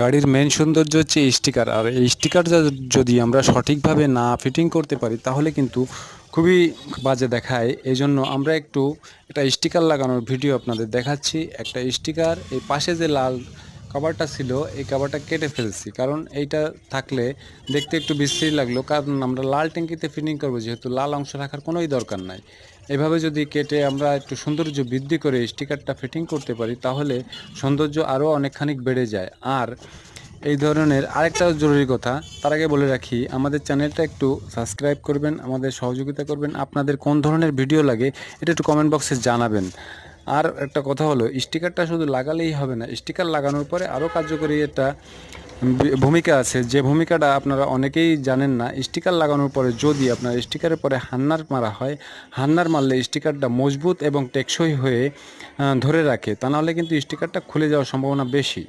গাড়ির মেন সৌন্দর্য হচ্ছে স্টিকার আর এই স্টিকার যদি আমরা সঠিকভাবে না ফিটিং করতে পারি, তাহলে কিন্তু খুবই বাজে দেখায়। এই জন্য আমরা একটু একটা স্টিকার লাগানোর ভিডিও আপনাদের দেখাচ্ছি। একটা স্টিকার এই পাশে যে লাল কভারটা ছিল, এই কভারটা কেটে ফেলছি। কারণ এইটা থাকলে দেখতে একটু বিশ্রী লাগল, কারণ আমরা লাল ট্যাঙ্কিতে ফিটিং করব, যেহেতু লাল অংশ রাখার কোনোই দরকার নাই। এভাবে যদি কেটে আমরা একটু সৌন্দর্য বৃদ্ধি করে স্টিকারটা ফিটিং করতে পারি, তাহলে সৌন্দর্য আরও অনেকখানি বেড়ে যায়। আর এই ধরনের আরেকটা জরুরি কথা, তার আগে বলে রাখি, আমাদের চ্যানেলটা একটু সাবস্ক্রাইব করবেন, আমাদের সহযোগিতা করবেন। আপনাদের কোন ধরনের ভিডিও লাগে, এটা একটু কমেন্ট বক্সে জানাবেন। আর একটা কথা হলো স্টিকারটা শুধু লাগালেই হবে না স্টিকার লাগানোর পরে আরও কার্যকরী একটা ভূমিকা আছে। যে ভূমিকাটা আপনারা অনেকেই জানেন না স্টিকার লাগানোর পরে যদি আপনার স্টিকারের পরে হান্নার মারা হয়, হান্নার মারলে স্টিকারটা মজবুত এবং টেকসই হয়ে ধরে রাখে, তা নাহলে কিন্তু স্টিকারটা খুলে যাওয়ার সম্ভাবনা বেশি।